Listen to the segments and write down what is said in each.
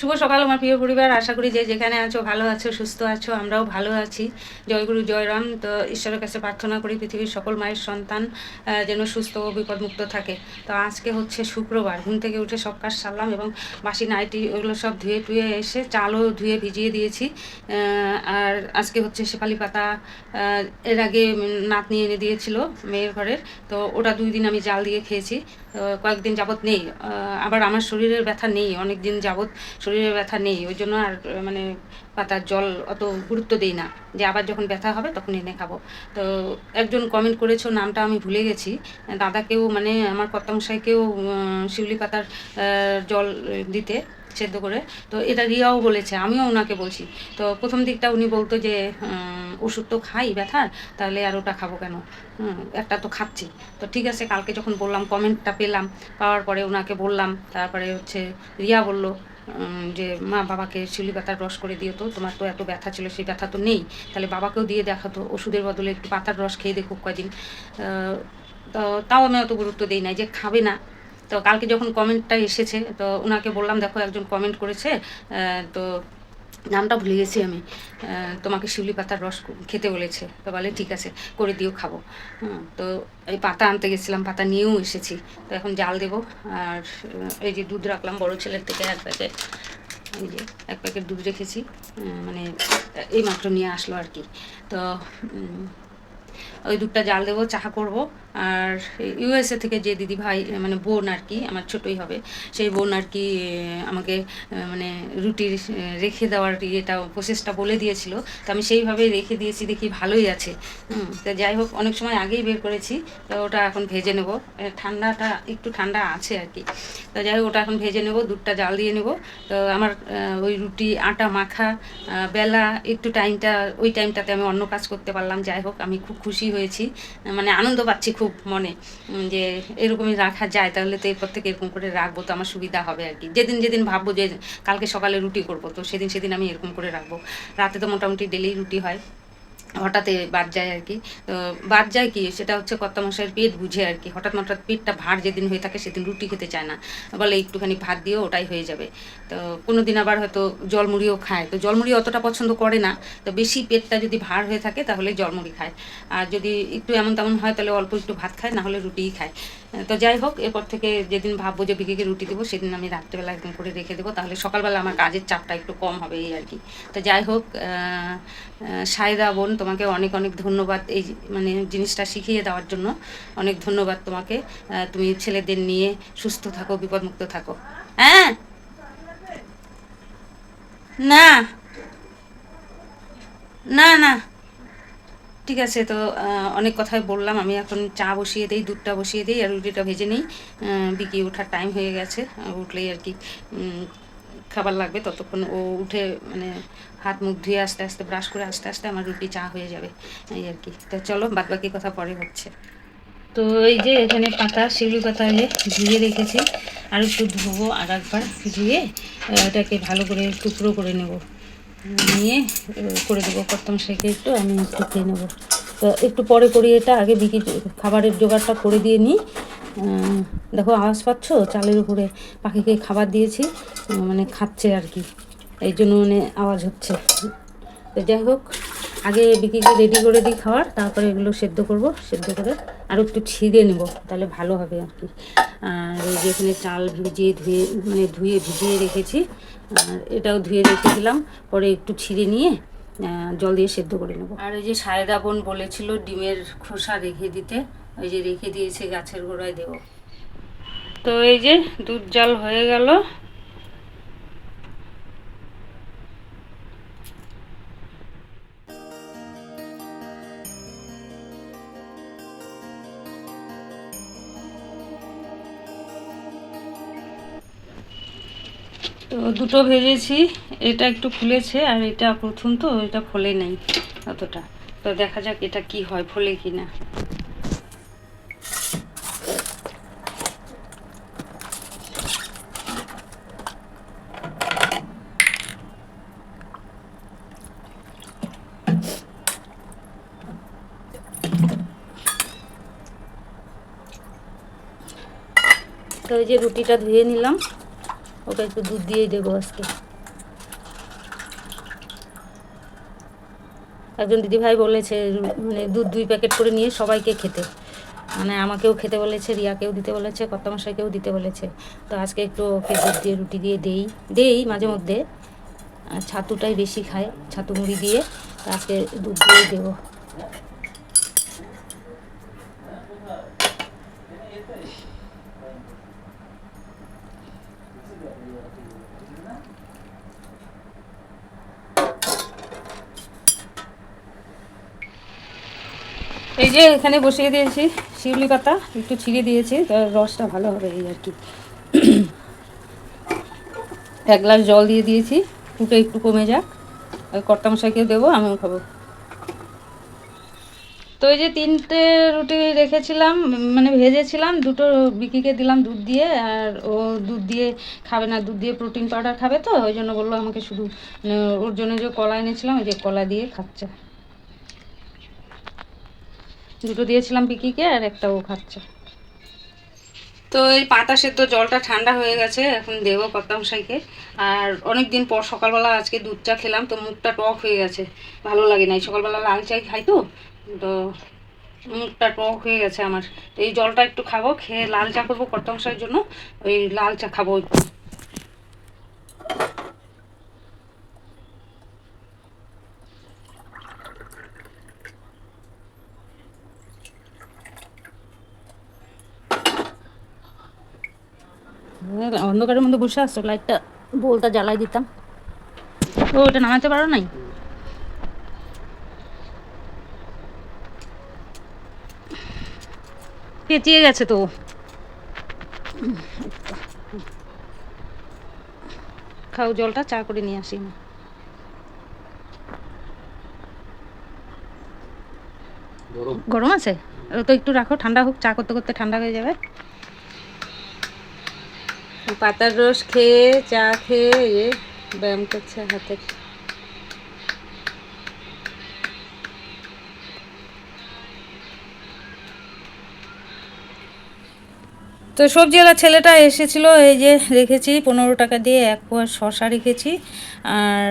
শুভ সকাল আমার প্রিয় পরিবার। আশা করি যে যেখানে আছো, ভালো আছো, সুস্থ আছো, আমরাও ভালো আছি। জয়গুরু জয়রাম তো ঈশ্বরের কাছে প্রার্থনা করি পৃথিবীর সকল মায়ের সন্তান যেন সুস্থ ও বিপদমুক্ত থাকে। তো আজকে হচ্ছে শুক্রবার। ঘুম থেকে উঠে সব কাজ সারলাম এবং বাসি নাইটি ওগুলো সব ধুয়ে টুয়ে এসে চালও ধুয়ে ভিজিয়ে দিয়েছি। আর আজকে হচ্ছে শেপালি পাতা এর আগে নাতনি এনে দিয়েছিল মেয়ের ঘরের। তো ওটা দুই দিন আমি জাল দিয়ে খেয়েছি। কয়েকদিন যাবত নেই। আবার আমার শরীরের ব্যথা নেই অনেক দিন যাবত শরীরের ব্যথা নেই। ওই জন্য আর মানে পাতার জল অত গুরুত্ব দিই না। যে আবার যখন ব্যথা হবে তখন এনে খাব। তো একজন কমেন্ট করেছ, নামটা আমি ভুলে গেছি। দাদাকেও মানে আমার কর্তামশাইকেও শিউলি পাতার জল দিতে সেদ্ধ করে। তো এটা রিয়াও বলেছে, আমিও ওনাকে বলছি। তো প্রথম দিকটা উনি বলতো যে ওষুধ তো খাই ব্যথার, তাহলে আর ওটা খাব কেন? একটা তো খাচ্ছি। তো ঠিক আছে, কালকে যখন বললাম, কমেন্টটা পেলাম, পাওয়ার পরে ওনাকে বললাম, তারপরে হচ্ছে রিয়া বলল যে, মা, বাবাকে শিউলি পাতার রস করে দিও তো, তোমার তো এত ব্যথা ছিল, সেই ব্যথা তো নেই, তাহলে বাবাকেও দিয়ে দেখাতো ওষুধের বদলে একটু পাতার রস খেয়ে দেখুক কয়দিন। তাও আমি অত গুরুত্ব দিই নাই যে খাবে না। তো কালকে যখন কমেন্টটা এসেছে, তো ওনাকে বললাম, দেখো, একজন কমেন্ট করেছে তো নামটা ভুলে গেছি আমি। তোমাকে শিউলি পাতার রস খেতে বলেছে। তো বলে, ঠিক আছে, করে দিও, খাব। তো এই পাতা আনতে গেছিলাম, পাতা নিয়েও এসেছি। তো এখন জাল দেবো। আর এই যে দুধ রাখলাম বড় ছেলের থেকে এক প্যাকেট এই যে এক প্যাকেট দুধ রেখেছি। মানে এই মাত্র নিয়ে আসলো আর কি। তো ওই দুধটা জাল দেবো, চাহা করব। আর ইউএসএ থেকে যে দিদি ভাই মানে বোন আর কি, আমার ছোটই হবে, সেই বোন আর কি আমাকে মানে রুটির রেখে দেওয়ার ইয়েটা প্রসেসটা বলে দিয়েছিল। তো আমি সেইভাবেই রেখে দিয়েছি, দেখি ভালোই আছে। তো যাই হোক, অনেক সময় আগেই বের করেছি, তো ওটা এখন ভেজে নেব। ঠান্ডাটা একটু ঠান্ডা আছে আর কি। তো যাই হোক, ওটা এখন ভেজে নেব, দুধটা জাল দিয়ে নেব। তো আমার ওই রুটি, আটা, মাখা বেলা, একটু টাইমটা ওই টাইমটাতে আমি অন্য কাজ করতে পারলাম। যাই হোক, আমি খুব খুশি হয়েছি। মানে আনন্দ পাচ্ছি খুব মনে যে এরকমই রাখা যায়, তাহলে তো এরপর থেকে এরকম করে রাখব তো আমার সুবিধা হবে আর কি। যেদিন যেদিন ভাববো যে কালকে সকালে রুটি করব, তো সেদিন সেদিন আমি এরকম করে রাখব। রাতে তো মোটামুটি ডেলি রুটি হয়। হঠাৎ বাদ যায় আর কি। তো বাদ যায় কি, সেটা হচ্ছে কর্তা মশাইয়ের পেট বুঝে আর কি। হঠাৎ হঠাৎ পেটটা ভার যেদিন হয়ে থাকে সেদিন রুটি খেতে চায় না। বলে একটুখানি ভাত দিও, ওটাই হয়ে যাবে। তো কোনো দিন আবার হয়তো জলমুড়িও খায়। তো জলমুড়ি অতটা পছন্দ করে না। তো বেশি পেটটা যদি ভার হয়ে থাকে তাহলে জলমুড়ি খায়। আর যদি একটু এমন তেমন হয় তাহলে অল্প একটু ভাত খায়, না হলে রুটিই খায়। তো যাই হোক, এরপর থেকে যেদিন ভাববো যে বিকেকে রুটি দেবো, সেদিন আমি রাত্রেবেলা একদম করে রেখে দেবো। তাহলে সকালবেলা আমার কাজের চাপটা একটু কম হবে এই আর কি। তো যাই হোক সায়দা বোন, তোমাকে অনেক অনেক ধন্যবাদ এই মানে জিনিসটা শিখিয়ে দেওয়ার জন্য। অনেক ধন্যবাদ তোমাকে। তুমি ছেলেদের নিয়ে সুস্থ থাকো, বিপদমুক্ত থাকো। হ্যাঁ? না। না না। ঠিক আছে, তো অনেক কথাই বললাম। আমি এখন চা বসিয়ে দিই, দুধটা বসিয়ে দিই আর রুটিটা ভেজে নিই। বিকি ওঠার টাইম হয়ে গেছে। উঠলেই আর কি খাবার লাগবে। ততক্ষণ ও উঠে মানে হাত মুখ ধুয়ে আস্তে আস্তে ব্রাশ করে আস্তে আস্তে আমার রুটি চা হয়ে যাবে। এই আর কি। তো চলো বাদ বাকি কথা পরে হচ্ছে। তো এই যে এখানে পাতা, শিউলি পাতা যে ধুয়ে রেখেছি। আর একটু ধোবো আর একবার ধুয়ে এটাকে ভালো করে টুকরো করে নেব। নিয়ে করে দেবো প্রথম শেখে একটু, আমি একটু খেয়ে নেব। তো একটু পরে করি এটা, আগে বিকি খাবারের জোগাড়টা করে দিয়ে নিই। দেখো আওয়াজ পাচ্ছ? চালের উপরে পাখিকে খাবার দিয়েছি মানে খাচ্ছে আর কি। এই জন্য মানে আওয়াজ হচ্ছে। তো যাই হোক আগে বিকিকে রেডি করে দিই খাওয়ার তারপরে এগুলো সেদ্ধ করব সেদ্ধ করে আর একটু ছিঁড়ে নেব তাহলে ভালো হবে আর কি। আর এই যে এখানে চাল ভিজিয়ে ধুয়ে মানে ধুয়ে ভিজিয়ে রেখেছি আর এটাও ধুয়ে রেখেছিলাম পরে একটু ছিঁড়ে নিয়ে জল দিয়ে সেদ্ধ করে নেব। আর ওই যে সায়দা বোন বলেছিল ডিমের খোসা রেখে দিতে ওই যে রেখে দিয়েছে গাছের গোড়ায় দেবো। তো এই যে দুধ জাল হয়ে গেল তো দুটো ভেজেছি, এটা একটু ফুলেছে আর এটা প্রথম তো, এটা ফোলে নাই অতটা। তো দেখা যাক এটা কি হয়, ফোলে কি না। তো এই যে রুটিটা ধুয়ে নিলাম। ওকে একটু দুধ দিয়েই দেবো আজকে। একজন দিদিভাই বলেছে মানে দুধ দুই প্যাকেট করে নিয়ে সবাইকে খেতে। মানে আমাকেও খেতে বলেছে, রিয়াকেও দিতে বলেছে, কর্তামশাইকেও দিতে বলেছে। তো আজকে একটু ওকে দুধ দিয়ে, রুটি দিয়ে দেই দেই মাঝে মধ্যে। ছাতুটাই বেশি খায়, ছাতু মুড়ি দিয়ে। আজকে দুধ দিয়ে দেবো। এই যে এখানে বসিয়ে দিয়েছি শিউলি পাতা, একটু ছিঁড়ে দিয়েছি রসটা ভালো হবে এই আর কি। এক গ্লাস জল দিয়ে দিয়েছি, ফুটে একটু কমে যাক। আর কর্তামশাইকেও দেবো, আমিও খাব। তো এই যে তিনটে রুটি রেখেছিলাম মানে ভেজেছিলাম, দুটো বিকিকে দিলাম দুধ দিয়ে, আর ও দুধ দিয়ে খাবে না, দুধ দিয়ে প্রোটিন পাউডার খাবে তো, ওই জন্য বলল আমাকে শুধু মানে ওর জন্য যে কলা এনেছিলাম, ওই যে কলা দিয়ে খাচ্ছে। দুটো দিয়েছিলাম বিকিকে আর একটা ও খাচ্ছে। তো এই পাতা সেদ্ধ জলটা ঠান্ডা হয়ে গেছে, এখন দেবো কর্তামশাইকে আর অনেক দিন পর সকালবেলা আজকে দুধ চা খেলাম, তো মুখটা টক হয়ে গেছে। ভালো লাগে নাই সকালবেলা লাল চাই খাই তো তো মুখটা টক হয়ে গেছে আমার। তো এই জলটা একটু খাব, খেয়ে লাল চা করব কর্তামশাইয়ের জন্য, ওই লাল চা খাব একটু। অন্ধকারের মধ্যে বসে আসছো লাইটটা বোলটা জ্বালাই দিতাম। ও ওটা নামাতে পারো নাই? পেঁচিয়ে গেছে তো। খাও জলটা চা করে নিয়ে আসি আমি। গরম। আছে? তো একটু রাখো ঠান্ডা হোক চা করতে করতে ঠান্ডা হয়ে যাবে। পাতার রস খেয়ে চা খেয়ে ব্যায়াম করছে হাতের। তো সবজিওয়ালা ছেলেটা এসেছিল, এই যে রেখেছি, পনেরো টাকা দিয়ে এক পোয়া শশা রেখেছি, আর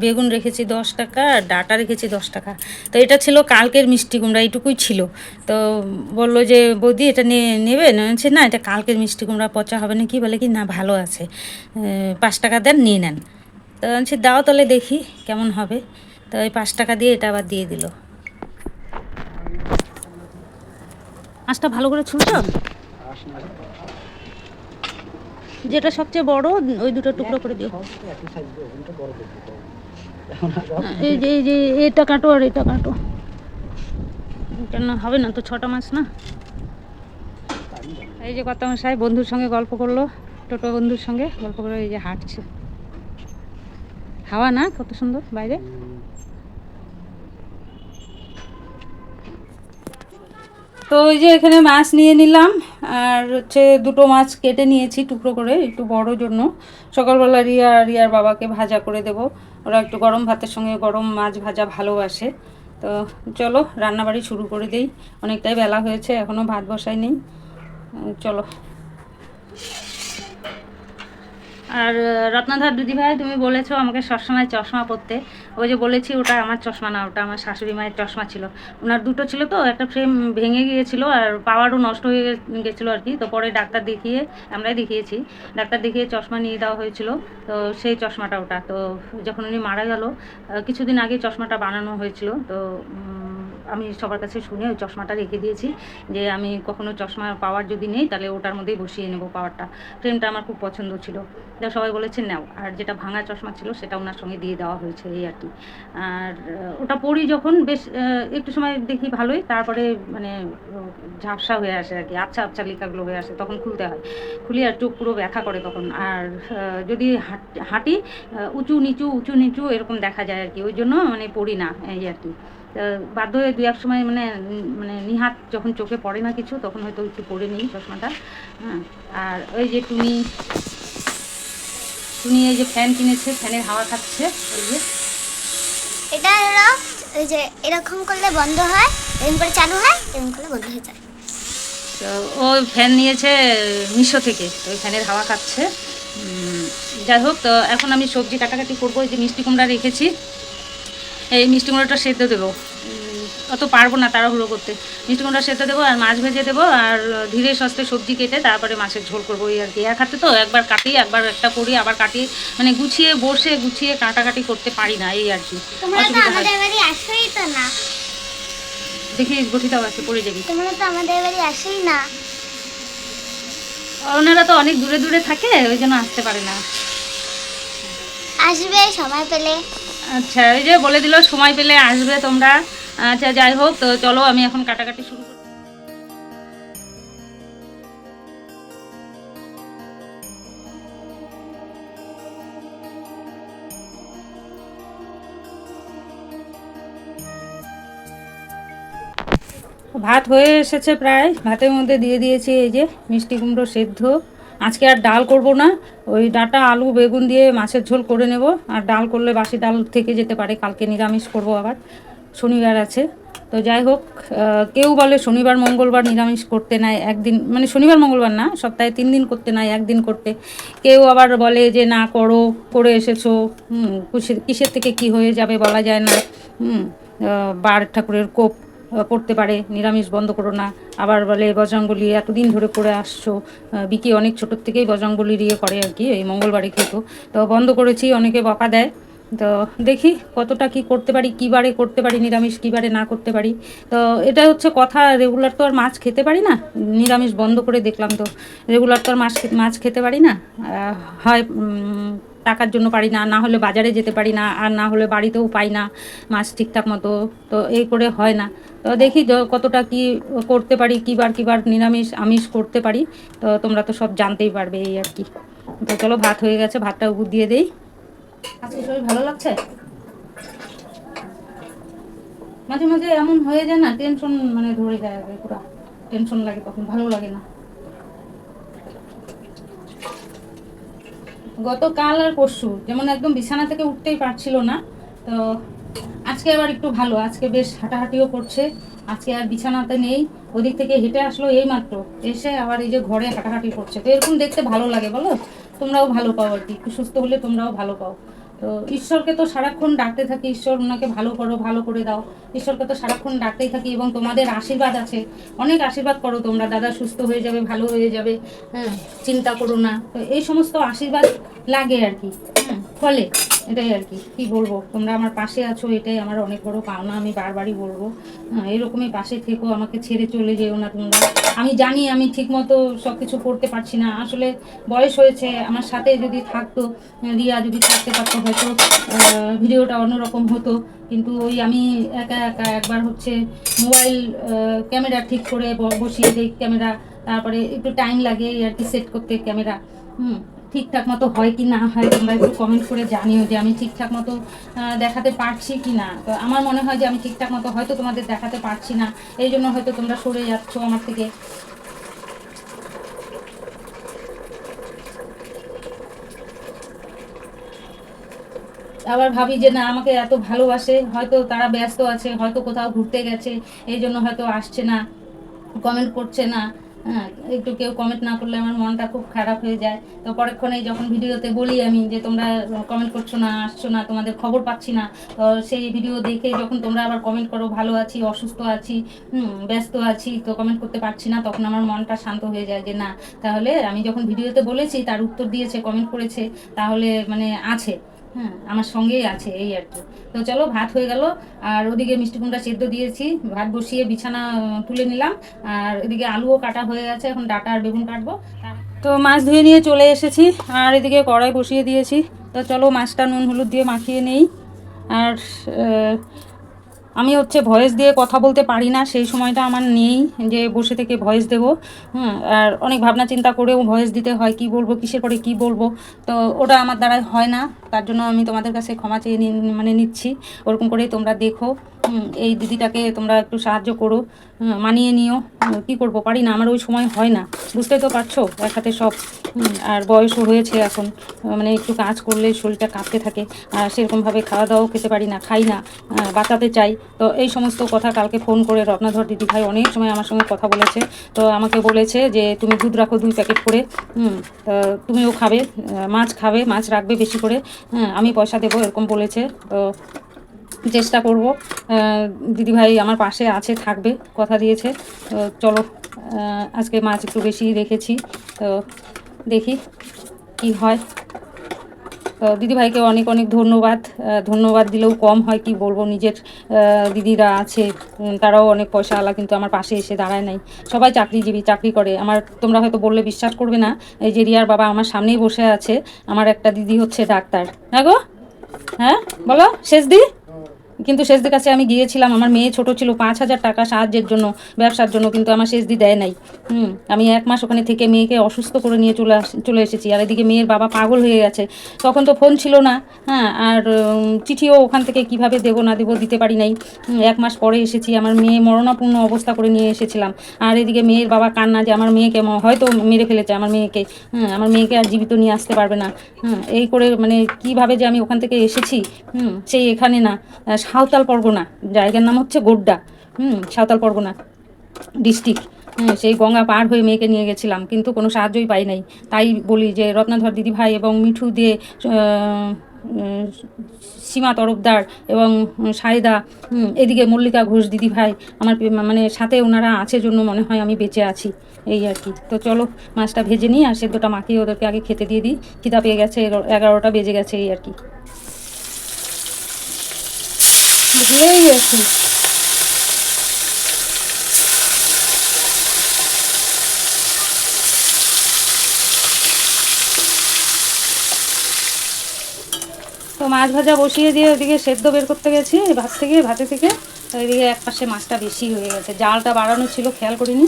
বেগুন রেখেছি দশ টাকা, আর ডাটা রেখেছি দশ টাকা। তো এটা ছিল কালকের মিষ্টি কুমড়া, এইটুকুই ছিল। তো বলল যে, বৌদি, এটা নেবে? না না, এটা কালকের মিষ্টি কুমড়া, পচা হবে না। কি বলে কি, না, ভালো আছে। পাঁচ টাকা দেন, নিয়ে নেন। তো দাও তাহলে দেখি কেমন হবে। তো ওই পাঁচ টাকা দিয়ে এটা আবার দিয়ে দিল। মাছটা ভালো করে ছুলছো যেটা সবচেয়ে বড়, ওই দুটো টুকরো করে দিও। এই যে এই যে, এটা কাটো আর এটা কাটো। এটা হবে না, তো ছটা মাছ না? এই যে কত মশাই বন্ধুর সঙ্গে গল্প করল, টোটো বন্ধুর সঙ্গে গল্প করে, এই যে হাঁটছে। হাওয়া না? কত সুন্দর, বাইরে? তো ওই যে এখানে মাছ নিয়ে নিলাম, আর হচ্ছে দুটো মাছ কেটে নিয়েছি টুকরো করে, একটু বড় জন্য। সকালবেলা রিয়া রিয়ার বাবাকে ভাজা করে দেব। ওরা একটু গরম ভাতের সঙ্গে গরম মাছ ভাজা ভালোবাসে। তো চলো, রান্নাবাড়ি শুরু করে দিই। অনেকটাই বেলা হয়েছে এখনও ভাত বসাই নেই। চলো। আর রত্নাধর দিদিভাই তুমি বলেছ আমাকে সবসময় চশমা পরতে। ওই যে বলেছি, ওটা আমার চশমা না, ওটা আমার শাশুড়ি মায়ের চশমা ছিল। ওনার দুটো ছিল তো, একটা ফ্রেম ভেঙে গিয়েছিল আর পাওয়ারও নষ্ট হয়ে গেছিল আর কি। তো পরে ডাক্তার দেখিয়ে, আমরাই দেখিয়েছি। ডাক্তার দেখিয়ে চশমা নিয়ে দেওয়া হয়েছিল। তো সেই চশমাটা ওটা। তো যখন উনি মারা গেল কিছুদিন আগে চশমাটা বানানো হয়েছিল। তো আমি সবার কাছে শুনে ওই চশমাটা রেখে দিয়েছি যে আমি কখনো চশমা পাওয়ার যদি নেই, তাহলে ওটার মধ্যেই বসিয়ে নেব পাওয়ারটা। ফ্রেমটা আমার খুব পছন্দ ছিল। যা সবাই বলেছে নাও। আর যেটা ভাঙা চশমা ছিল, সেটা ওনার সঙ্গে দিয়ে দেওয়া হয়েছে এই আর কি। আর ওটা পড়ি যখন বেশ একটু সময় দেখি ভালোই, তারপরে মানে ঝাপসা হয়ে আসে আর কি আচ্ছা আবছা লেখাগুলো হয়ে আসে, তখন খুলতে হয়। খুলি আর চোখ পুরো ব্যথা করে তখন। আর যদি হাঁটি উঁচু, নিচু উঁচু, নিচু, এরকম দেখা যায় আর কি। ওই জন্য মানে পড়ি না, এই আর কি। বাধ্য হয়ে দু এক সময় মানে মানে নিহাত যখন চোখে পড়ে না কিছু তখন হয়তো একটু পরে নিই চশমাটা হ্যাঁ। আর ওই যে তুমি তুমি এই যে ফ্যান কিনেছে ফ্যানের হাওয়া খাচ্ছে ওই যে। এটা হলো ওই যে এরকম করলে বন্ধ হয় এরকম করে চালু হয় এরকম করলে বন্ধ হয়ে যায়। তো ও ফ্যান নিয়েছে মিশো থেকে ওই ফ্যানের হাওয়া খাচ্ছে। যাই হোক তো এখন আমি সবজি কাটাকাটি করব যে মিষ্টি কুমড়া রেখেছি। এই মিষ্টি কুমড়োটা সেদ্ধ দেবো। অত পারব না তাড়াহুড়ো করতে। মিষ্টি কুমড়োটা সেদ্ধ দেবো আর মাছ ভেজে দেবো আর ধীরে সস্তে সবজি কেটে তারপরে মাছের ঝোল করব ওই আর কি। এক হাতে তো একবার কাটি একবার একটা করি আবার কাটি। মানে গুছিয়ে বসে গুছিয়ে কাটাকাটি করতে পারি না এই আর কি। দেখি বটিটাও আছে পড়ে যাবি। তোমরা তো আমাদের বাড়ি আসোই না। ওনারা তো অনেক দূরে দূরে থাকে ওই জন্য আসতে পারে না। আসবে সময় পেলে। আচ্ছা ওই যে বলে দিল, সময় পেলে আসবে তোমরা। আচ্ছা যাই হোক, তো চলো, আমি এখন কাটাকাটি শুরু ভাত হয়ে এসেছে প্রায়। ভাতের মধ্যে দিয়ে দিয়েছি এই যে মিষ্টি কুমড়ো সেদ্ধ। আজকে আর ডাল করব না। ওই ডাটা, আলু, বেগুন দিয়ে মাছের ঝোল করে নেব। আর ডাল করলে বাসি ডাল থেকে যেতে পারে। কালকে নিরামিষ করব আবার। শনিবার আছে। তো যাই হোক কেউ বলে শনিবার, মঙ্গলবার নিরামিষ করতে নাই, একদিন মানে শনিবার, মঙ্গলবার না, সপ্তাহে তিন দিন করতে নাই, একদিন করতে। কেউ আবার বলে যে, না, করো, করে এসেছ। কিসের কিসের থেকে কি হয়ে যাবে বলা যায় না। বার ঠাকুরের কোপ পড়তে পারে, নিরামিষ বন্ধ করো না। আবার বলে বজরঙ্গলি এতদিন ধরে করে আসছো। বিকি অনেক ছোটোর থেকেই বজরঙ্গলির ইয়ে করে আর কি, এই মঙ্গলবারে খেত। তো বন্ধ করেছি, অনেকে বকা দেয়। তো দেখি কতটা কি করতে পারি, কী বারে করতে পারি, নিরামিষ কী বারে না করতে পারি। তো এটা হচ্ছে কথা, রেগুলার তো আর মাছ খেতে পারি না, নিরামিষ বন্ধ করে দেখলাম তো। রেগুলার তো আর মাছ মাছ খেতে পারি না। হয় টাকার জন্য পারি না না হলে বাজারে যেতে পারি না, আর না হলে বাড়িতেও পাই না মাছ ঠিকঠাক মতো। তো এই করে হয় না। তো দেখি কতটা কি করতে পারি কিবার কিবার নিরামিষ, আমিষ করতে পারি। তো তোমরা তো সব জানতেই পারবে এই আর কি। তো চলো ভাত হয়ে গেছে, ভাতটা উপর দিয়ে দেই। আজকে শরীর ভালো লাগছে? মাঝে মাঝে এমন হয়ে যায় না টেনশন মানে ধরে যায়, পুরো। টেনশন লাগে তখন, ভালো লাগে না। গতকাল আর পরশু, যেমন একদম বিছানা থেকে উঠতেই পারছিল না। তো আজকে আবার একটু ভালো, আজকে বেশ হাঁটাহাঁটিও করছে, আজকে আর বিছানাতে নেই। ওদিক থেকে হেঁটে আসলো এই মাত্র, এসে আবার এই যে ঘরে হাঁটাহাঁটি করছে। তো এরকম দেখতে ভালো লাগে বলো, তোমরাও ভালো পাও আর কি, একটু সুস্থ হলে তোমরাও ভালো পাও। তো ঈশ্বরকে তো সারাক্ষণ ডাকতে থাকি, ঈশ্বর ওনাকে ভালো করো, ভালো করে দাও। ঈশ্বরকে তো সারাক্ষণ ডাকতেই থাকি এবং তোমাদের আশীর্বাদ আছে। অনেক আশীর্বাদ করো তোমরা, দাদা সুস্থ হয়ে যাবে, ভালো হয়ে যাবে হ্যাঁ চিন্তা করো না। তো এই সমস্ত আশীর্বাদ লাগে আর কি হ্যাঁ। ফলে এটাই আর কি কি বলব? তোমরা আমার পাশে আছো এটাই আমার অনেক বড় পাওনা আমি বারবারই বলব। হ্যাঁ, এরকমই পাশে থেকো আমাকে ছেড়ে চলে যেও না তোমরা। আমি জানি আমি ঠিকমতো সব কিছু করতে পারছি না। আসলে বয়স হয়েছে আমার সাথে যদি থাকতো রিয়া যদি থাকতে পারতো হয়তো ভিডিওটা অন্যরকম হতো। কিন্তু ওই আমি একা একা একবার হচ্ছে মোবাইল ক্যামেরা ঠিক করে বসিয়ে দিই ক্যামেরা। তারপরে একটু টাইম লাগে আর কি সেট করতে ক্যামেরা। হুম ঠিকঠাক মতো হয় কি না হয় তোমরা একটু কমেন্ট করে জানিও যে আমি ঠিকঠাক মতো দেখাতে পারছি কি না। তো আমার মনে হয় যে আমি ঠিকঠাক মতো হয়তো তোমাদের দেখাতে পারছি না। এই জন্য হয়তো তোমরা সরে যাচ্ছ আমার থেকে। আবার ভাবি যে না, আমাকে এত ভালোবাসে, হয়তো তারা ব্যস্ত আছে, হয়তো কোথাও ঘুরতে গেছে, এই জন্য হয়তো আসছে না কমেন্ট করছে না। হ্যাঁ একটু কেউ কমেন্ট না করলে আমার মনটা খুব খারাপ হয়ে যায়। তো পরক্ষণে যখন ভিডিওতে বলি আমি যে তোমরা কমেন্ট করছ না, আসছো না, তোমাদের খবর পাচ্ছি না, তো সেই ভিডিও দেখে যখন তোমরা আবার কমেন্ট করো, ভালো আছি, অসুস্থ আছি ব্যস্ত আছি, তো কমেন্ট করতে পারছি না, তখন আমার মনটা শান্ত হয়ে যায় যে না, তাহলে আমি যখন ভিডিওতে বলেছি, তার উত্তর দিয়েছে কমেন্ট করেছে, তাহলে মানে আছে। হ্যাঁ আমার সঙ্গেই আছে এই আর কি। তো চলো, ভাত হয়ে গেল। আর ওদিকে মিষ্টি কুমড়া সেদ্ধ দিয়েছি। ভাত বসিয়ে বিছানা তুলে নিলাম। আর এদিকে আলুও কাটা হয়ে গেছে। এখন ডাটা আর বেগুন কাটবো। তো মাছ ধুয়ে নিয়ে চলে এসেছি। আর এদিকে কড়াই বসিয়ে দিয়েছি। তো চলো, মাছটা নুন হলুদ দিয়ে মাখিয়ে নেই। আর আমি হচ্ছে ভয়েস দিয়ে কথা বলতে পারি না, সেই সময়টা আমার নেই যে বসে থেকে ভয়েস দেবো। হ্যাঁ আর অনেক ভাবনা চিন্তা করেও ভয়েস দিতে হয়, কি বলব, কিসের পরে কি বলব? তো ওটা আমার দ্বারা হয় না, তার জন্য আমি তোমাদের কাছে ক্ষমা চেয়ে মানে নিচ্ছি। ওরকম করেই তোমরা দেখো। এই দিদিটাকে তোমরা একটু সাহায্য করো। মানিয়ে নিও। কি করব, পারি না, আমার ওই সময় হয় না। বুঝতেই তো পারছ, একসাথে সব আর বয়সও হয়েছে এখন। মানে একটু কাজ করলে শরীরটা কাঁপতে থাকে, আর সেরকমভাবে খাওয়া দাওয়াও খেতে পারি না, খাই না বাঁচাতে চাই। তো এই সমস্ত কথা কালকে ফোন করে রত্নাধর দিদি ভাই অনেক সময় আমার সঙ্গে কথা বলেছে। তো আমাকে বলেছে যে, তুমি দুধ রাখো দুই প্যাকেট করে তুমিও খাবে মাছ খাবে, মাছ রাখবে বেশি করে আমি পয়সা দেবো, এরকম বলেছে। তো চেষ্টা করব। দিদিভাই আমার পাশে আছে, থাকবে, কথা দিয়েছে। তো চলো আজকে মাছ একটু বেশি রেখেছি তো দেখি কি হয়। তো দিদিভাইকে অনেক অনেক ধন্যবাদ। ধন্যবাদ দিলেও কম হয়, কি বলব, নিজের দিদিরা আছে তারাও অনেক পয়সা আলা, কিন্তু আমার পাশে এসে দাঁড়ায় নাই। সবাই চাকরিজীবী, চাকরি করে। আমার, তোমরা হয়তো বললে বিশ্বাস করবে না, এই যে রিয়ার বাবা আমার সামনেই বসে আছে, আমার একটা দিদি হচ্ছে ডাক্তার। হ্যাঁ গো? হ্যাঁ? বলো, শেষ দি? কিন্তু শেষদের কাছে আমি গিয়েছিলাম, আমার মেয়ে ছোট ছিল, পাঁচ হাজার টাকা সাহায্যের জন্য, ব্যবসার জন্য, কিন্তু আমার শেষদি দেয় নাই। হুম, আমি এক মাস ওখানে থেকে মেয়েকে অসুস্থ করে নিয়ে চলে চলে এসেছি, আর এদিকে মেয়ের বাবা পাগল হয়ে গেছে। তখন তো ফোন ছিল না হ্যাঁ আর চিঠিও ওখান থেকে কীভাবে দেবো না দেবো দিতে পারি নাই। এক মাস পরে এসেছি, আমার মেয়ে মরণাপূর্ণ অবস্থা করে নিয়ে এসেছিলাম। আর এদিকে মেয়ের বাবা কান্না যে আমার মেয়েকে হয়তো মেরে ফেলেছে আমার মেয়েকে। হ্যাঁ আমার মেয়েকে আর জীবিত নিয়ে আসতে পারবে না। হুম, এই করে মানে কীভাবে যে আমি ওখান থেকে এসেছি, হুম, সেই এখানে না। সাঁওতাল পরগনা, জায়গার নাম হচ্ছে গোড্ডা, হুম, সাঁওতাল পরগনা ডিস্ট্রিক্ট হ্যাঁ সেই গঙ্গা পার হয়ে মেয়েকে নিয়ে গেছিলাম, কিন্তু কোনো সাহায্যই পাই নাই। তাই বলি যে রত্নাধর দিদিভাই এবং মিঠু দে সীমা তরফদার এবং সায়দা এদিকে মল্লিকা ঘোষ দিদিভাই, আমার মানে সাথে ওনারা আছে জন্য মনে হয় আমি বেঁচে আছি, এই আর কি। তো চলো মাছটা ভেজে নিই আর সেদ্ধটা মাখিয়ে ওদেরকে আগে খেতে দিয়ে দিই, খিদা পেয়ে গেছে এগারোটা বেজে গেছে, এই আর কি। ভুলেই গেছি তো মাছ ভাজা বসিয়ে দিয়ে ওদিকে সেদ্ধ বের করতে গেছি। ভাত থেকে, ভাতে থেকে। তো এদিকে এক পাশে মাছটা বেশি হয়ে গেছে। জালটা বাড়ানো ছিল, খেয়াল করিনি।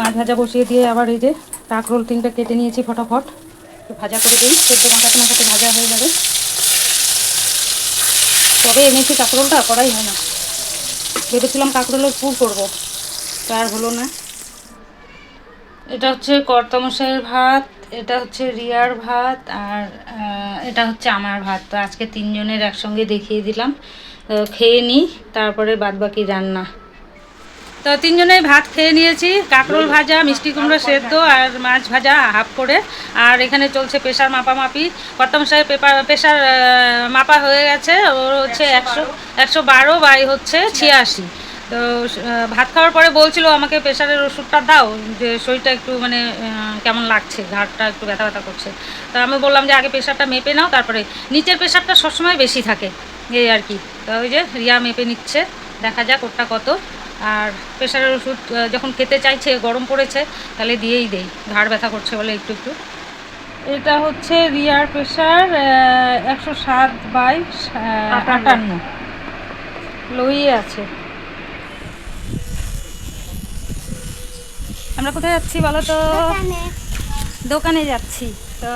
মাছ ভাজা বসিয়ে দিয়ে আবার এই যে কাঁকরোল তিনটা কেটে নিয়েছি ফটাফট। একটু ভাজা করে দিই, সেদ্ধ মাখাতে মাখাতে ভাজা হয়ে যাবে। তবে এনেছি কাঁকরোলটা করাই হয় না। ভেবেছিলাম কাঁকরোলের পুর করব, তো আর হলো না। এটা হচ্ছে কর্তামশাইয়ের ভাত, এটা হচ্ছে রিয়ার ভাত, আর এটা হচ্ছে আমার ভাত। তো আজকে তিনজনের একসঙ্গে দেখিয়ে দিলাম। খেয়ে নিই তারপরে বাদবাকি রান্না। তো তিনজনেই ভাত খেয়ে নিয়েছি কাঁকরোল ভাজা মিষ্টি কুমড়ো সেদ্ধ আর মাছ ভাজা হাফ করে। আর এখানে চলছে প্রেশার মাপামাপি। কর্তামশাই পেপার প্রেশার মাপা হয়ে গেছে। ওর হচ্ছে একশো একশো বারো। বাই হচ্ছে ছিয়াশি। তো ভাত খাওয়ার পরে বলছিল আমাকে প্রেশারের ওষুধটা দাও যে শরীরটা একটু মানে কেমন লাগছে ঘাটটা একটু ব্যথা ব্যথা করছে। তো আমি বললাম যে আগে প্রেশারটা মেপে নাও তারপরে নিচের প্রেশারটা সবসময় বেশি থাকে। এই আর কি। তো ওই যে রিয়া মেপে নিচ্ছে দেখা যাক ওটা কত। আর প্রেশারের ওষুধ যখন খেতে চাইছে গরম পড়েছে তাহলে দিয়েই দেই। ঘাড় ব্যথা করছে বলে একটু একটু। এটা হচ্ছে রিয়ার প্রেশার একশো সাত বাই আটান্ন। লোই আছে। আমরা কোথায় যাচ্ছি বলো তো? দোকানে যাচ্ছি। তো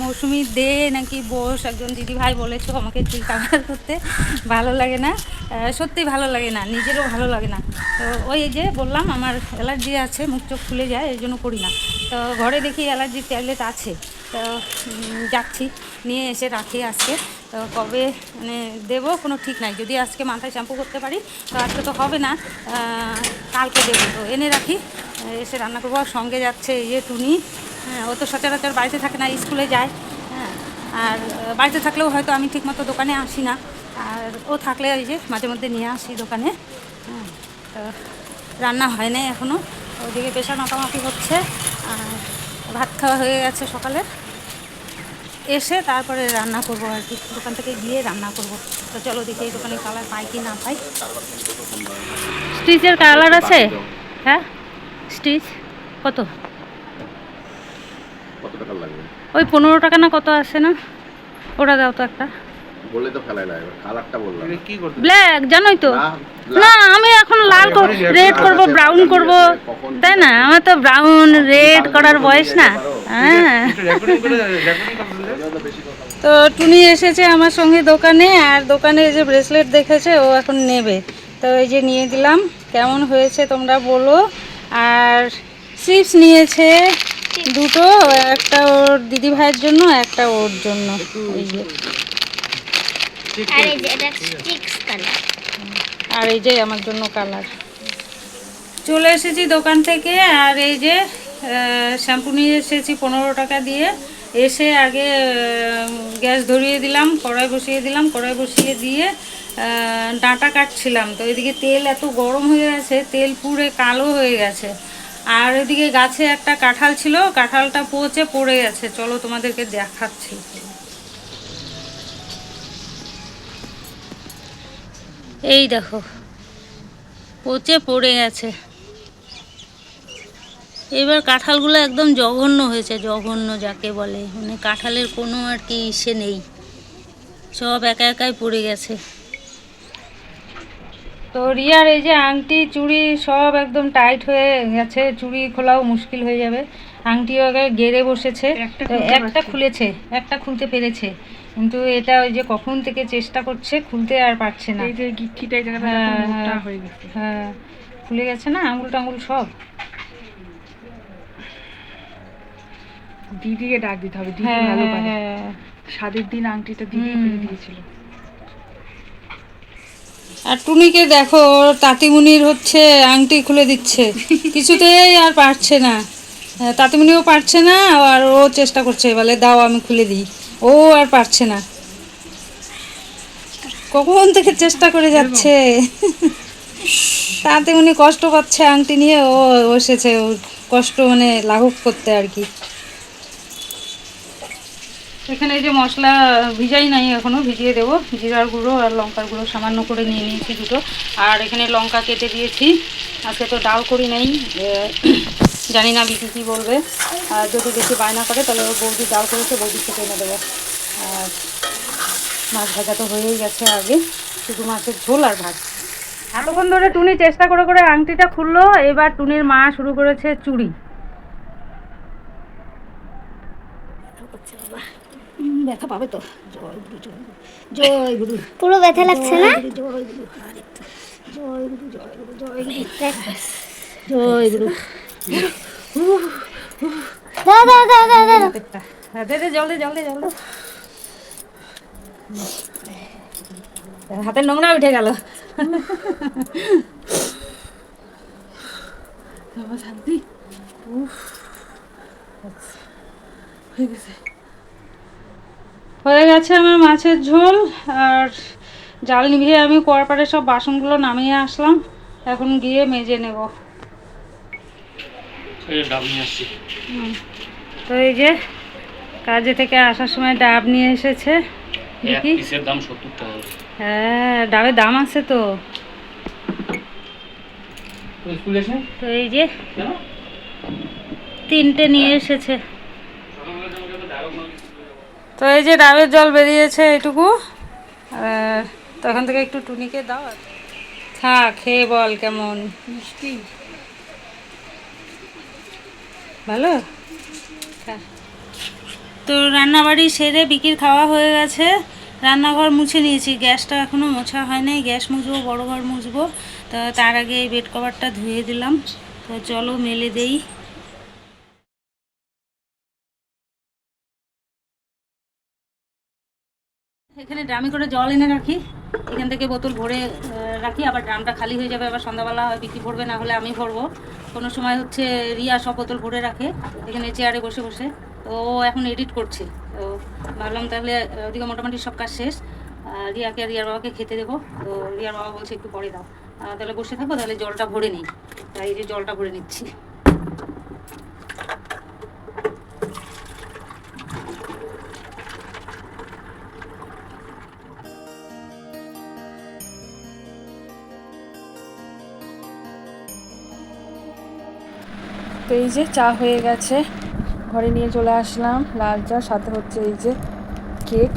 মৌসুমি দে নাকি বোস, একজন দিদি ভাই বলেছ আমাকে চুল কালার করতে। ভালো লাগে না। সত্যি ভালো লাগে না, নিজেরও ভালো লাগে না। তো ওই যে বললাম, আমার অ্যালার্জি আছে, মুখ চোখ ফুলে যায় এই জন্য করি না। তো ঘরে দেখি অ্যালার্জির ট্যাবলেট আছে। তো যাচ্ছি, নিয়ে এসে রাখি আজকে। তো কবে মানে দেবো, কোনো ঠিক নাই। যদি আজকে মাথায় শ্যাম্পু করতে পারি, তো আজকে তো হবে না কালকে দেবো। তো এনে রাখি, এসে রান্না করব। সঙ্গে যাচ্ছে ইয়ে টুনি। হ্যাঁ ও তো সচরাচর বাড়িতে থাকে না, স্কুলে যায়। হ্যাঁ আর বাড়িতে থাকলেও হয়তো আমি ঠিকমতো দোকানে আসি না। আর ও থাকলে ওই যে মাঝে মধ্যে নিয়ে আসি দোকানে। হ্যাঁ তো রান্না হয় নাই এখনও ওদিকে প্রেশার মাপামাপি হচ্ছে। আর ভাত খাওয়া হয়ে গেছে সকালে। এসে তারপরে রান্না করব আর কি। দোকান থেকে গিয়ে রান্না করব। তো চলো দেখি এই দোকানে কালার পাই কি না পাই। স্টিচের কালার আছে? হ্যাঁ স্টিচ কত? টাকা লাগবে। ওই পনেরো টাকা না কত আছে না? ওটা দাও তো একটা। বললে তো ফেলাই এবার কালারটা বললাম। কি করতে? ব্ল্যাক জানোই তো। না, না আমি এখন লাল রেড করব ব্রাউন করব। তাই না? আমার তো ব্রাউন রেড করার বয়স না। হ্যাঁ। তো টুনি এসেছে আমার সঙ্গে দোকানে আর দোকানে যে ব্রেসলেট দেখেছে ও এখন নেবে। তো এই যে নিয়ে দিলাম কেমন হয়েছে তোমরা বলো। আর চিপস নিয়েছে। দুটো একটা ওর দিদি ভাইয়ের জন্য একটা ওর জন্য। এই যে। আর এই যে আমার জন্য কালার চলে এসেছি দোকান থেকে আর এই যে শ্যাম্পু নিয়ে এসেছি পনেরো টাকা দিয়ে। এসে আগে গ্যাস ধরিয়ে দিলাম কড়াই বসিয়ে দিলাম কড়াই বসিয়ে দিয়ে ডাঁটা কাটছিলাম। তো এদিকে তেল এত গরম হয়ে গেছে তেল পুড়ে কালো হয়ে গেছে। আর ওইদিকে গাছে একটা কাঁঠাল ছিল, কাঁঠালটা পচে পড়ে গেছে। চলো তোমাদেরকে দেখাচ্ছি। এই দেখো, পচে পড়ে গেছে। এবার কাঁঠালগুলো একদম জঘন্য হয়েছে, জঘন্য যাকে বলে। মানে কাঁঠালের কোনো আর কি ইসে নেই। সব একা একাই পড়ে গেছে। তো রিয়ার এই যে আংটি চুড়ি সব একদম টাইট হয়ে গেছে। চুড়ি খোলাও মুশকিল হয়ে যাবে। আংটিও আগে গেড়ে বসেছে। একটা খুলেছে একটা খুলতে পেরেছে। কিন্তু এটা ওই যে কখন থেকে চেষ্টা করছে খুলতে আর পারছে না। হ্যাঁ, হ্যাঁ। হয়ে খুলে গেছে না আঙুল টাঙুল সব? দিদিকে ডাক দিতে হবে দিদি হ্যাঁ ভালো পারে। স্বাদের দিন আংটিটা দিদি। দিয়েছিল। আর টুনিকে দেখো তাঁতিমুনির হচ্ছে আংটি খুলে দিচ্ছে। কিছুতেই আর পারছে না। হ্যাঁ, তাঁতিমুনিও পারছে না আর ও চেষ্টা করছে বলে দাও আমি খুলে দিই। ও আর পারছে না। কখন থেকে চেষ্টা করে যাচ্ছে? তাঁতিমুনি কষ্ট পাচ্ছে আংটি নিয়ে ও ওর কষ্ট মানে লাঘব করতে আর কি। এখানে এই যে মশলা ভিজাই নাই এখনও ভিজিয়ে দেবো। জিরার গুঁড়ো আর লঙ্কার গুঁড়ো সামান্য করে নিয়ে নিয়েছি দুটো। আর এখানে লঙ্কা কেটে দিয়েছি। আজকে তো ডাল করি নাই জানি না বিকি কী বলবে। আর যদি বেশি বায়না করে, তাহলে বৌদি ডাল করেছে, বৌদি খেতে এনে দেবো। আর মাছ ভাজা তো হয়েই গেছে আগে, শুধু মাছের ঝোল আর ভাত। এতক্ষণ ধরে টুনি চেষ্টা করে করে আংটিটা খুললো, এবার টুনির মা শুরু করেছে চুড়ি ব্যথা পাবে তো? জয় গুরু জয় গুরু জয় গুরু। পুরো ব্যথা লাগছে না? জয় গুরু জয় গুরু জয় গুরু জয় গুরু জয় গুরু। দাও দাও দাও দাও দাও। পেটটা হ্যাঁ দে দে জল দে জল দে জল দে। হাতের নোংরা উঠে গেল। শান্তি। উফ হয়ে গেছে। হয়ে গেছে আমার মাছের ঝোল আর জাল নিভিয়ে আমি কুয়ার পাড়ে সব বাসনগুলো নামিয়ে আসলাম। এখন গিয়ে মেজে নেব। তো এই যে কাজে থেকে আসার সময় ডাব নিয়ে এসেছে। হ্যাঁ ডাবের দাম আছে তো। তো এই যে তিনটে নিয়ে এসেছে। তো এই যে ডাবের জল বেরিয়েছে এটুকু। আর তো এখান থেকে একটু টুনিকে দাও। থাক খেয়ে বল কেমন। মিষ্টি। ভালো? খা। তো রান্নাবাড়ি সেরে বিকির খাওয়া হয়ে গেছে। রান্নাঘর মুছে নিয়েছি। গ্যাসটা এখনও মোছা হয় নাই। গ্যাস মুছবো বড় ঘর মুছবো। তো তার আগে এই বেড কভারটা ধুয়ে দিলাম। তো চলো মেলে দেই। এখানে ড্রামে করে জল এনে রাখি। এখান থেকে বোতল ভরে রাখি। আবার ড্রামটা খালি হয়ে যাবে, আবার সন্ধ্যাবেলা বিক্রি ভরবে না হলে আমি ভরবো। কোনো সময় হচ্ছে রিয়া সব বোতল ভরে রাখে, এখানে চেয়ারে বসে বসে। তো ও এখন এডিট করছে। তো ভাবলাম তাহলে ওদিকে মোটামুটি সব কাজ শেষ। রিয়াকে, রিয়ার বাবাকে খেতে দেবো। তো রিয়ার বাবা বলছে, একটু পরে দাও। তাহলে বসে থাকো, তাহলে জলটা ভরে নিই। তাই এই যে জলটা ভরে নিচ্ছি। তো এই যে চা হয়ে গেছে। ঘরে নিয়ে চলে আসলাম। লাল চা, সাথে হচ্ছে এই যে কেক।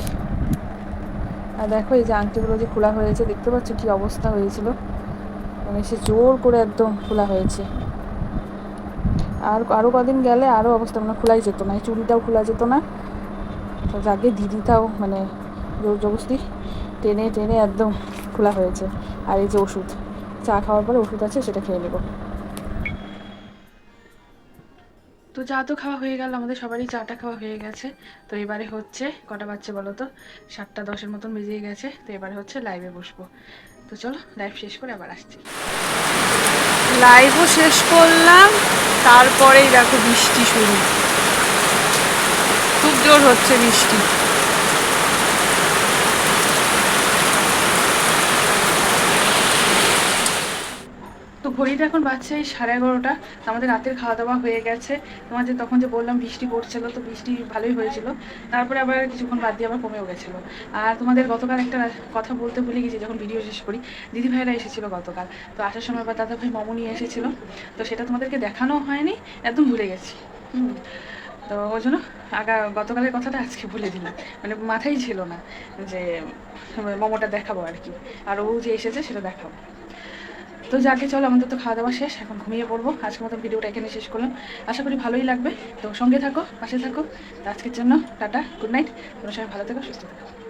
আর দেখো এই যে আংটিগুলো যে খোলা হয়েছে, দেখতে পাচ্ছ কি অবস্থা হয়েছিল? মানে সে জোর করে একদম খোলা হয়েছে। আর আরও কদিন গেলে আরও অবস্থা মানে খোলাই যেত না, এই চুড়িটাও খোলা যেত না। তো যাকে দিদিটাও মানে জোর জবস্তি টেনে টেনে একদম খোলা হয়েছে। আর এই যে ওষুধ, চা খাওয়ার পরে ওষুধ আছে, সেটা খেয়ে নেব। তো চা তো খাওয়া হয়ে গেল, আমাদের সবারই চাটা খাওয়া হয়ে গেছে। তো এবারে হচ্ছে, কটা বাচ্চা বলো তো? সাতটা দশের মতন বেজে গেছে, তো এবারে হচ্ছে লাইভে বসবো। তো চলো লাইভ শেষ করে আবার আসছি। লাইভও শেষ করলাম, তারপরেই দেখো বৃষ্টি শুরু। খুব জোর হচ্ছে বৃষ্টি। ঘড়িটা এখন বাজছে এই সাড়ে এগারোটা। আমাদের রাতের খাওয়া দাওয়া হয়ে গেছে। তোমাদের তখন যে বললাম বৃষ্টি পড়ছিল, তো বৃষ্টি ভালোই হয়েছিল। তারপরে আবার কিছুক্ষণ বাদ দিয়ে আবার কমেও গেছিল। আর তোমাদের গতকাল একটা কথা বলতে ভুলে গেছি, যখন ভিডিও শেষ করি। দিদি ভাইরা এসেছিল গতকাল। তো আসার সময় আবার দাদা ভাই মামু নিয়ে এসেছিল। তো সেটা তোমাদেরকে দেখানো হয়নি, একদম ভুলে গেছি। তো ওই জন্য আগা, গতকালের কথাটা আজকে বলে দিলাম। মানে মাথায় ছিল না যে, মোমোটা দেখাবো আর কি। আর ও যে এসেছে সেটা দেখাবো। তো যাকে চলো, আমাদের তো খাওয়া দাওয়া শেষ, এখন ঘুমিয়ে পড়ব। আজকে মতো ভিডিওটা এখানে শেষ করলাম। আশা করি ভালোই লাগবে। তো সঙ্গে থাকো, পাশে থাকো। আজকের জন্য টাটা, গুড নাইট। তোমরা সবাই ভালো থাকো, সুস্থ থেকো।